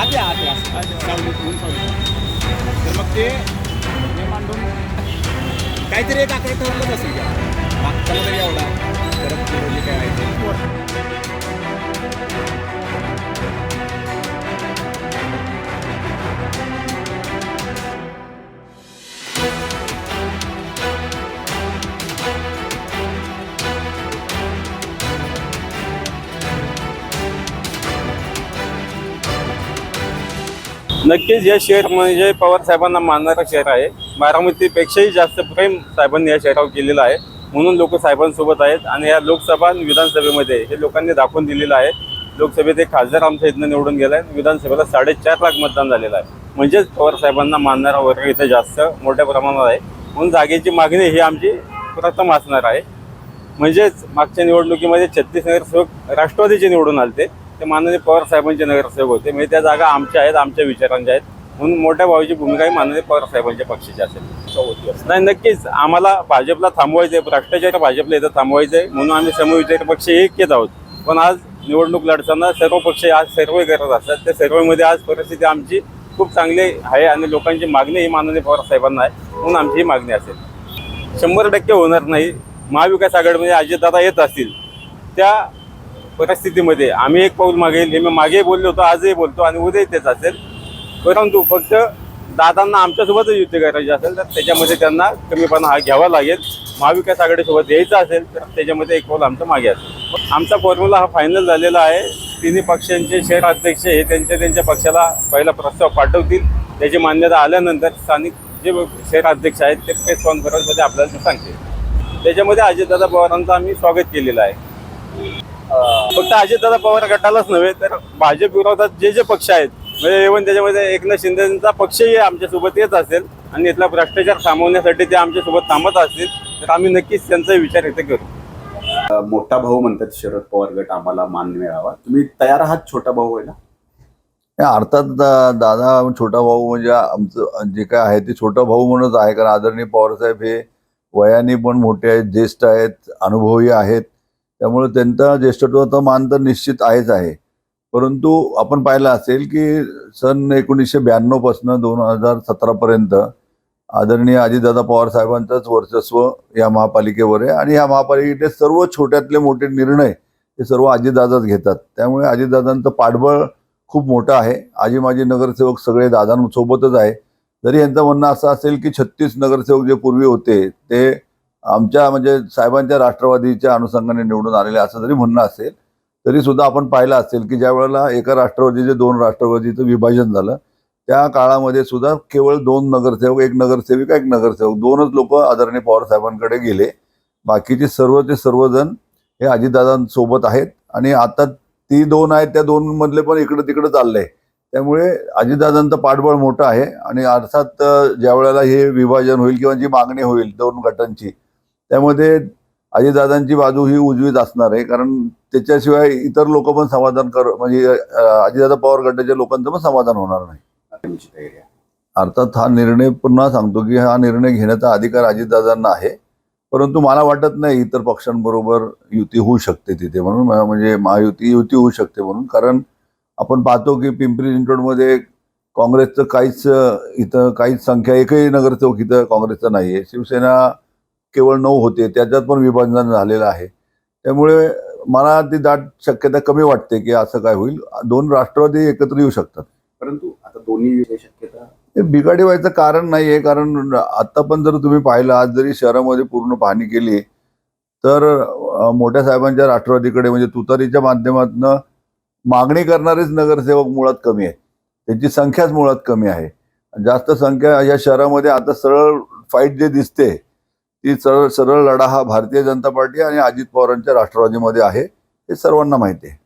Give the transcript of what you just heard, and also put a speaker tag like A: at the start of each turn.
A: आते आते असं सावलीत तर मग ते मांडून काहीतरी एक आकडा ठरलंच असेल का? मागच्याला तरी एवढा. परत पुरवली काय आहे
B: नक्कीच हे शहर म्हणजे पवार साहेबांना मानणारं शहर आहे बारामतीपेक्षाही जास्त प्रेम साहेबांनी या शहरावर केलेलं आहे. म्हणून लोक साहेबांसोबत आहेत आणि या लोकसभा आणि विधानसभेमध्ये हे लोकांनी दाखवून दिलेलं आहे. लोकसभेत एक खासदार आमच्या इथनं निवडून गेला आहे विधानसभेला साडेचार लाख मतदान झालेलं आहे. म्हणजेच पवार साहेबांना मानणारा वर्ग इथं जास्त मोठ्या प्रमाणात आहे. म्हणून जागेची मागणी ही आमची प्रथम असणार आहे. म्हणजेच मागच्या निवडणुकीमध्ये छत्तीस नगरसेवक राष्ट्रवादीचे निवडून आलते. ते माननीय पवार साहेबांचे नगरसेवक होते. म्हणजे त्या जागा आमच्या आहेत आमच्या विचारांच्या आहेत. म्हणून मोठ्या भावाची भूमिका ही माननीय पवार साहेबांच्या पक्षाची असेल. नाही नक्कीच आम्हाला भाजपला थांबवायचं आहे भ्रष्टाचार भाजपला इथं थांबवायचं आहे. म्हणून आम्ही समविचारी पक्ष एक येत आहोत. पण आज निवडणूक लढताना सर्व पक्ष आज सर्वे करत असतात. त्या सर्वेमध्ये आज परिस्थिती आमची खूप चांगली आहे आणि लोकांची मागणी ही माननीय पवार साहेबांना आहे. म्हणून आमची ही मागणी असेल. शंभर टक्के होणार नाही. महाविकास आघाडीमध्ये अजितदादा येत असतील. त्या परिस्थितीमध्ये आम्ही एक पाऊल मागेल हे मी मागे बोललो होतो आजही बोलतो आणि उद्याही तेच असेल. परंतु फक्त दादांना आमच्यासोबतच युती करायची असेल तर त्याच्यामध्ये त्यांना कमीपणा हा घ्यावा लागेल. महाविकास आघाडीसोबत यायचं असेल तर त्याच्यामध्ये एक पाऊल आमचं मागे असेल. आमचा फॉर्म्युला हा फायनल झालेला आहे. तिन्ही पक्षांचे शहर अध्यक्ष हे त्यांच्या त्यांच्या पक्षाला पहिला प्रस्ताव पाठवतील. त्याची मान्यता आल्यानंतर स्थानिक जे शहर अध्यक्ष आहेत ते प्रेस कॉन्फरन्समध्ये आपल्याला ते सांगतील. त्याच्यामध्ये अजितदादा पवारांचं आम्ही स्वागत केलेलं आहे. फक्त अजितदादा पवार गटालाच नव्हे तर भाजप विरोधात जे जे पक्ष आहेत म्हणजे इव्हन त्याच्यामध्ये एकनाथ शिंदेचा पक्षही आमच्यासोबत येत असेल आणि इथला भ्रष्टाचार थांबवण्यासाठी ते आमच्यासोबत थांबत असतील तर आम्ही नक्कीच त्यांचा विचार इथे करू.
A: मोठा भाऊ म्हणतात शरद पवार गट आम्हाला मान मिळावा. तुम्ही तयार आहात छोटा भाऊ व्हायला?
C: अर्थात दा- दादा छोटा भाऊ म्हणजे आमचं जे काय आहे ते छोटा भाऊ म्हणूनच आहे कारण आदरणीय पवारसाहेब हे वयाने पण मोठे आहेत ज्येष्ठ आहेत अनुभवी आहेत. त्यामुळे त्यांचा ज्येष्ठत्वाचा मान तर निश्चित आहेच आहे. परंतु आपण पाहिलं असेल की सन एकोणीसशे ब्याण्णवपासून दोन हजार सतरापर्यंत आदरणीय अजितदादा पवार साहेबांचंच वर्चस्व या महापालिकेवर आहे आणि या महापालिकेचे सर्व छोट्यातले मोठे निर्णय हे सर्व अजितदादाच घेतात. त्यामुळे अजितदादांचं पाठबळ खूप मोठं आहे. आजी माजी नगरसेवक सगळे दादांसोबतच आहे. जरी यांचं म्हणणं असं असेल की छत्तीस नगरसेवक जे पूर्वी होते ते आमच्या म्हणजे साहेबांच्या राष्ट्रवादीच्या अनुषंगाने निवडून आलेले असं जरी म्हणणं असेल तरी सुद्धा आपण पाहिलं असेल की ज्या वेळेला एका राष्ट्रवादीचे दोन राष्ट्रवादीचं विभाजन झालं त्या काळामध्ये सुद्धा केवळ दोन नगरसेवक एक नगरसेविका एक नगरसेवक दोनच लोक आदरणीय पवार साहेबांकडे गेले. बाकीचे सर्व ते सर्वजण हे अजितदादांसोबत आहेत आणि आता ती दोन आहेत त्या दोन मधले पण इकडं तिकडं चाललंय त्यामुळे अजितदादांचं पाठबळ मोठं आहे आणि अर्थात ज्या वेळेला हे विभाजन होईल किंवा जी मागणी होईल दोन गटांची त्यामध्ये अजितदादांची बाजू ही उजवीच असणार आहे कारण त्याच्याशिवाय इतर लोक पण समाधान कर म्हणजे अजितदादा पवार गटाच्या लोकांचं पण समाधान होणार नाही. अर्थात हा निर्णय पुन्हा सांगतो की हा निर्णय घेण्याचा अधिकार अजितदादांना आहे परंतु मला वाटत नाही इतर पक्षांबरोबर युती होऊ शकते तिथे म्हणून म्हणजे महायुती युती होऊ शकते म्हणून कारण आपण पाहतो की पिंपरी चिंचवडमध्ये काँग्रेसचं काहीच इथं काहीच संख्या एकही नगरसेवक इथं काँग्रेसचं नाही आहे शिवसेना केवळ नऊ होते त्याच्यात पण विभाजन झालेलं आहे. त्यामुळे मला ती दाट शक्यता कमी वाटते की असं काय होईल. दोन राष्ट्रवादी एकत्र येऊ शकतात.
A: परंतु आता दोन्ही शक्यता
C: बिघाडी व्हायचं कारण नाही आहे कारण आता पण जर तुम्ही पाहिलं आज जरी शहरामध्ये पूर्ण पाहणी केली तर मोठ्या साहेबांच्या राष्ट्रवादीकडे म्हणजे तुतारीच्या माध्यमातून मागणी करणारेच नगरसेवक मुळात कमी आहेत. त्यांची संख्याच मुळात कमी आहे. जास्त संख्या या शहरामध्ये आता सरळ फाईट जे दिसते ती सरळ सरळ लढा हा भारतीय जनता पार्टी आणि अजित पवारांच्या राष्ट्रवादीमध्ये आहे हे सर्वांना माहिती आहे.